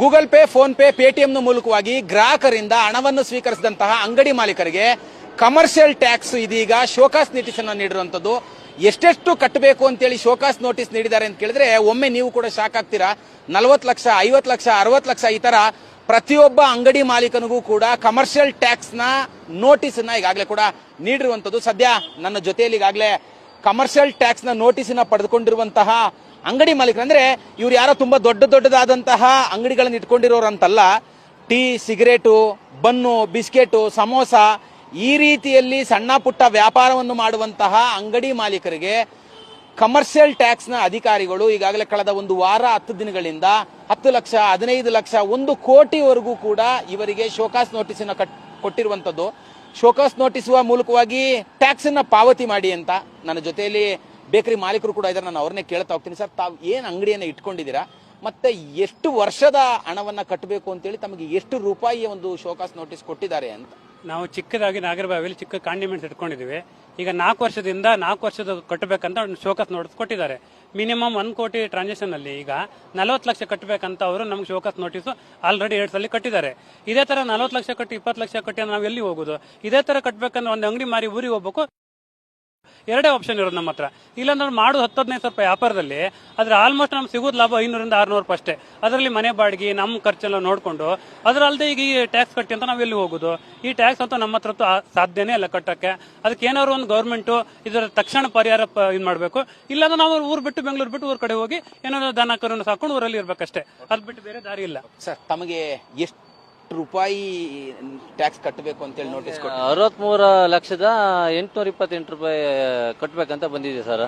Google Pay, PhonePe Paytm ಮೂಲಕವಾಗಿ ಗ್ರಾಹಕರಿಂದ ಹಣವನ್ನು ಸ್ವೀಕರಿಸಿದಂತಹ ಅಂಗಡಿ ಮಾಲೀಕರಿಗೆ ಕಮರ್ಷಿಯಲ್ ಟ್ಯಾಕ್ಸ್ ಇದೀಗ ಶೋಕಾಸ್ ನೋಟಿಸ್ ಅನ್ನು ನೀಡಿರುವಂತದ್ದು ಎಷ್ಟೆಷ್ಟು ಕಟ್ಟಬೇಕು ಅಂತೇಳಿ ಶೋಕಾಸ್ ನೋಟಿಸ್ ನೀಡಿದ್ದಾರೆ ಅಂತ ಕೇಳಿದ್ರೆ, ಒಮ್ಮೆ ನೀವು ಕೂಡ ಶಾಕ್ ಆಗ್ತೀರಾ? ನಲವತ್ತು ಲಕ್ಷ, ಐವತ್ತು ಲಕ್ಷ, ಅರವತ್ತು ಲಕ್ಷ ಈ ತರ ಪ್ರತಿಯೊಬ್ಬ ಅಂಗಡಿ ಮಾಲೀಕನಿಗೂ ಕೂಡ ಕಮರ್ಷಿಯಲ್ ಟ್ಯಾಕ್ಸ್ನ ನೋಟಿಸ್ನ ಈಗಾಗಲೇ ಕೂಡ ನೀಡಿರುವಂತದ್ದು ಸದ್ಯ ನನ್ನ ಜೊತೆಯಲ್ಲಿ ಈಗಾಗಲೇ ಕಮರ್ಷಿಯಲ್ ಟ್ಯಾಕ್ಸ್ನ ನೋಟಿಸಿನ ಪಡೆದುಕೊಂಡಿರುವಂತಹ ಅಂಗಡಿ ಮಾಲೀಕರು ಅಂದ್ರೆ ಇವ್ರು ಯಾರೋ ತುಂಬಾ ದೊಡ್ಡ ದೊಡ್ಡದಾದಂತಹ ಅಂಗಡಿಗಳನ್ನ ಇಟ್ಕೊಂಡಿರೋರು ಅಂತಲ್ಲ, tea, cigarette, bun, biscuit, samosa, ಈ ರೀತಿಯಲ್ಲಿ ಸಣ್ಣ ಪುಟ್ಟ ವ್ಯಾಪಾರವನ್ನು ಮಾಡುವಂತಹ ಅಂಗಡಿ ಮಾಲೀಕರಿಗೆ ಕಮರ್ಷಿಯಲ್ ಟ್ಯಾಕ್ಸ್ನ ಅಧಿಕಾರಿಗಳು ಈಗಾಗಲೇ ಕಳೆದ ಒಂದು ವಾರ, ಹತ್ತು ದಿನಗಳಿಂದ ಹತ್ತು ಲಕ್ಷ, ಹದಿನೈದು ಲಕ್ಷ, ಒಂದು ಕೋಟಿವರೆಗೂ ಕೂಡ ಇವರಿಗೆ ಶೋಕಾಸ್ ನೋಟಿಸ್ ಕಟ್, ಕೊಟ್ಟಿರುವಂಥದ್ದು. ಶೋಕಾಸ್ ನೋಟಿಸುವ ಮೂಲಕವಾಗಿ ಟ್ಯಾಕ್ಸ್ ಅನ್ನ ಪಾವತಿ ಮಾಡಿ ಅಂತ ನನ್ನ ಜೊತೆಯಲ್ಲಿ ಬೇಕರಿ ಮಾಲೀಕರು ಕೂಡ ಇದ್ದಾರೆ ನಾನು ಅವ್ರನ್ನೇ ಕೇಳ್ತಾ ಹೋಗ್ತೀನಿ. ಸರ್, ತಾವು ಏನು ಅಂಗಡಿಯನ್ನು ಇಟ್ಕೊಂಡಿದ್ದೀರಾ? ಮತ್ತೆ ಎಷ್ಟು ವರ್ಷದ ಹಣವನ್ನ ಕಟ್ಟಬೇಕು ಅಂತೇಳಿ ತಮಗೆ ಎಷ್ಟು ರೂಪಾಯಿಯ ಒಂದು ಶೋಕಾಸ್ ನೋಟಿಸ್ ಕೊಟ್ಟಿದ್ದಾರೆ ಅಂತ? ನಾವು ಚಿಕ್ಕದಾಗಿ ನಾಗರಬಾವಿಯಲ್ಲಿ ಚಿಕ್ಕ ಕಾಂಡಿಮೆಂಟ್ಸ್ ಇಟ್ಕೊಂಡಿದ್ದೀವಿ. ಈಗ ನಾಲ್ಕು ವರ್ಷದಿಂದ ನಾಲ್ಕು ವರ್ಷದ ಕಟ್ಟಬೇಕಂತ ಒಂದು ಶೋಕಾಸ್ ನೋಟಿಸ್ ಕೊಟ್ಟಿದ್ದಾರೆ. ಮಿನಿಮಮ್ ಒಂದು ಕೋಟಿ ಟ್ರಾನ್ಸಾಕ್ಷನ್ ಅಲ್ಲಿ ಈಗ ನಲವತ್ತು ಲಕ್ಷ ಕಟ್ಟಬೇಕಂತ ಅವರು ನಮ್ಗೆ ಶೋಕಾಸ್ ನೋಟಿಸ್ ಆಲ್ರೆಡಿ ಎರಡು ಸಲ ಕಟ್ಟಿದ್ದಾರೆ. ಇದೇ ತರ ನಲವತ್ತು ಲಕ್ಷ ಕಟ್ಟಿ ಇಪ್ಪತ್ತು ಲಕ್ಷ ಕಟ್ಟಿ ನಾವು ಎಲ್ಲಿ ಹೋಗೋದು? ಇದೇ ತರ ಕಟ್ಟಬೇಕಂದ್ರೆ ಒಂದು ಅಂಗಡಿ ಮಾರಿ ಊರಿಗೆ ಹೋಗ್ಬೇಕು. ಎರಡೇ ಆಪ್ಷನ್ ಇರೋದು ನಮ್ಮ ಹತ್ರ. ಇಲ್ಲಾಂದ್ರೆ ಮಾಡೋದು ಹತ್ತು ಹದಿನೈದು ರೂಪಾಯಿ ವ್ಯಾಪಾರದಲ್ಲಿ, ಆದ್ರೆ ಆಲ್ಮೋಸ್ಟ್ ನಮ್ಗೆ ಸಿಗೋದು ಲಾಭ ಐನೂರಿಂದ ಆರ್ನೂರು ರೂಪಾಯಿ ಅಷ್ಟೇ. ಅದರಲ್ಲಿ ಮನೆ ಬಾಡಿಗೆ ನಮ್ಮ ಖರ್ಚೆಲ್ಲ ನೋಡ್ಕೊಂಡು ಅದರಲ್ಲದೆ ಈಗ ಈ ಟ್ಯಾಕ್ಸ್ ಕಟ್ಟಿ ಅಂತ ನಾವು ಎಲ್ಲಿ ಹೋಗೋದು? ಈ ಟ್ಯಾಕ್ಸ್ ಅಂತ ನಮ್ಮ ಹತ್ರ ಸಾಧ್ಯನೇ ಇಲ್ಲ ಕಟ್ಟಕ್ಕೆ. ಅದಕ್ಕೆ ಏನಾದ್ರು ಒಂದು ಗೌರ್ಮೆಂಟು ಇದರ ತಕ್ಷಣ ಪರಿಹಾರ ಇದು ಮಾಡಬೇಕು. ಇಲ್ಲಾಂದ್ರೆ ನಾವು ಊರು ಬಿಟ್ಟು ಬೆಂಗಳೂರು ಬಿಟ್ಟು ಊರ್ ಕಡೆ ಹೋಗಿ ಏನಾದ್ರು ದನ ಕರುನ ಸಾಕೊಂಡು ಊರಲ್ಲಿ ಇರ್ಬೇಕಷ್ಟೇ. ಅದ್ ಬಿಟ್ಟು ಬೇರೆ ದಾರಿ ಇಲ್ಲ. ಸರ್, ತಮಗೆ ಎಷ್ಟು ರೂಪಾಯಿ ಟ್ಯಾಕ್ಸ್ ಕಟ್ಟಬೇಕು ಅಂತೇಳಿ ನೋಟಿಸ್ ಕೊಟ್ಟು ಅರವತ್ಮೂರ ಲಕ್ಷದ ಎಂಟುನೂರ ಇಪ್ಪತ್ತೆಂಟು ರೂಪಾಯಿ ಕಟ್ಟಬೇಕಂತ ಬಂದಿದೆ ಸರ್.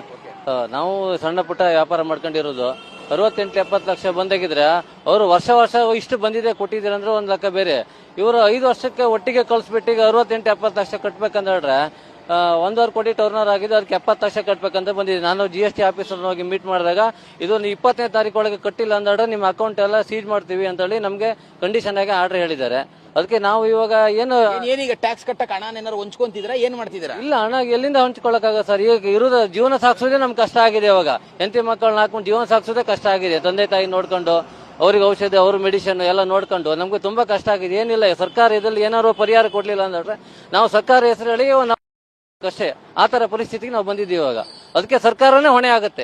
ನಾವು ಸಣ್ಣ ಪುಟ್ಟ ವ್ಯಾಪಾರ ಮಾಡ್ಕೊಂಡಿರೋದು. ಅರವತ್ತೆಂಟು ಎಪ್ಪತ್ತು ಲಕ್ಷ ಬಂದಾಗಿದ್ರೆ ಅವರು ವರ್ಷ ವರ್ಷ ಇಷ್ಟು ಬಂದಿದೆ ಕೊಟ್ಟಿದ್ದೀರ ಅಂದ್ರೆ ಒಂದು ಲಕ್ಷ ಬೇರೆ. ಇವರು ಐದು ವರ್ಷಕ್ಕೆ ಒಟ್ಟಿಗೆ ಕಳಿಸ್ಬಿಟ್ಟು ಈಗ ಅರವತ್ತೆಂಟು ಎಪ್ಪತ್ತು ಲಕ್ಷ ಕಟ್ಬೇಕಂದ್ರೆ ಒಂದೂವರೆ ಕೋಟಿ ಟರ್ನರ್ ಆಗಿದೆ ಅದಕ್ಕೆ ಎಪ್ಪತ್ತು ಲಕ್ಷ ಕಟ್ಟಬೇಕಂತ ಬಂದಿದೆ. ನಾನು ಜಿ ಎಸ್ ಟಿ ಆಫೀಸರ್ ಹೋಗಿ ಮೀಟ್ ಮಾಡಿದಾಗ ಇದೊಂದು ಇಪ್ಪತ್ತನೇ ತಾರೀಕು ಒಳಗೆ ಕಟ್ಟಿಲ್ಲ ಅಂದ್ರೆ ನಿಮ್ಮ ಅಕೌಂಟ್ ಎಲ್ಲ ಸೀಜ್ ಮಾಡ್ತೀವಿ ಅಂತ ಹೇಳಿ ನಮಗೆ ಕಂಡೀಷನ್ ಆಗಿ ಆರ್ಡರ್ ಹೇಳಿದ್ದಾರೆ. ಅದಕ್ಕೆ ನಾವು ಇವಾಗ ಏನು ಏನ್- ಏನೀಗ ಟ್ಯಾಕ್ಸ್ ಕಟ್ಟಕ್ಕೆ ಹಣ ಏನಾರು ಹೊಂಚ್ಕೊಂತಿದ್ದೀರಾ? ಏನ್ ಮಾಡ್ತಿದ್ದೀರಾ? ಇಲ್ಲ ಹಣ ಎಲ್ಲಿಂದ ಹಂಚ್ಕೊಳಕಾಗ ಸರ್. ಈಗ ಇರೋದ ಜೀವನ ಸಾಗಿಸೋದೇ ನಮ್ಗೆ ಕಷ್ಟ ಆಗಿದೆ ಇವಾಗ. ಹೆಂಡತಿ ಮಕ್ಕಳನ್ನ ಹಾಕೊಂಡು ಜೀವನ ಸಾಗಿಸೋದೇ ಕಷ್ಟ ಆಗಿದೆ. ತಂದೆ ತಾಯಿ ನೋಡ್ಕೊಂಡು ಅವ್ರಿಗೆ ಔಷಧಿ ಅವ್ರ ಮೆಡಿಸಿನ್ ಎಲ್ಲ ನೋಡ್ಕೊಂಡು ನಮ್ಗೆ ತುಂಬಾ ಕಷ್ಟ ಆಗಿದೆ. ಏನಿಲ್ಲ ಸರ್ಕಾರ ಇದ್ರಲ್ಲಿ ಏನಾದ್ರು ಪರಿಹಾರ ಕೊಡ್ಲಿಲ್ಲ ಅಂದ್ರೆ ನಾವು ಸರ್ಕಾರ ಹೆಸರು ಹೇಳಿ ಅಷ್ಟೇ ಆ ತರ ಪರಿಸ್ಥಿತಿಗೆ ನಾವು ಬಂದಿದ್ದೀವಿ ಇವಾಗ. ಅದಕ್ಕೆ ಸರ್ಕಾರನೇ ಹೊಣೆ ಆಗುತ್ತೆ.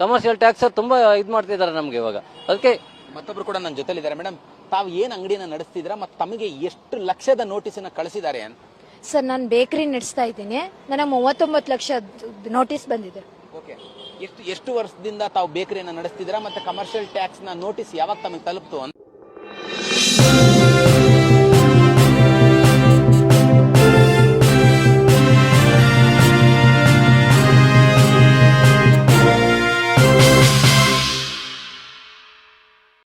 ಕಮರ್ಷಿಯಲ್ ಟ್ಯಾಕ್ಸ್ ತುಂಬಾ ಇದು ಮಾಡ್ತಿದ್ದಾರೆ ನಮ್ಗೆ ಇವಾಗ. ಅದಕ್ಕೆ ಮತ್ತೊಬ್ರು ಕೂಡ ನನ್ನ ಜೊತೆಲಿದ್ದಾರೆ. ಮೇಡಮ್ ತಾವು ಏನ್ ಅಂಗಡಿಯನ್ನ ನಡೆಸ್ತಿದ್ದೀರಾ ಮತ್ತೆ ತಮಗೆ ಎಷ್ಟು ಲಕ್ಷದ ನೋಟಿಸನ್ನ ಕಳಿಸಿದ್ದಾರೆ ಅಂತ? ಸರ್ ನಾನು ಬೇಕರಿ ನಡೆಸ್ತಾ ಇದ್ದೀನಿ. ನನಗೆ ಮೂವತ್ತೊಂಬತ್ತು ಲಕ್ಷ ನೋಟಿಸ್ ಬಂದಿದೆ. ಓಕೆ. ಎಷ್ಟು ಎಷ್ಟು ವರ್ಷದಿಂದ ತಾವು ಬೇಕರಿಯನ್ನ ನಡೆಸ್ತಿದ್ದೀರಾ ಮತ್ತೆ ಕಮರ್ಷಿಯಲ್ ಟ್ಯಾಕ್ಸ್ನ ನೋಟಿಸ್ ಯಾವಾಗ ತಮಗೆ ತಲುಪ್ತು ಅಂತ?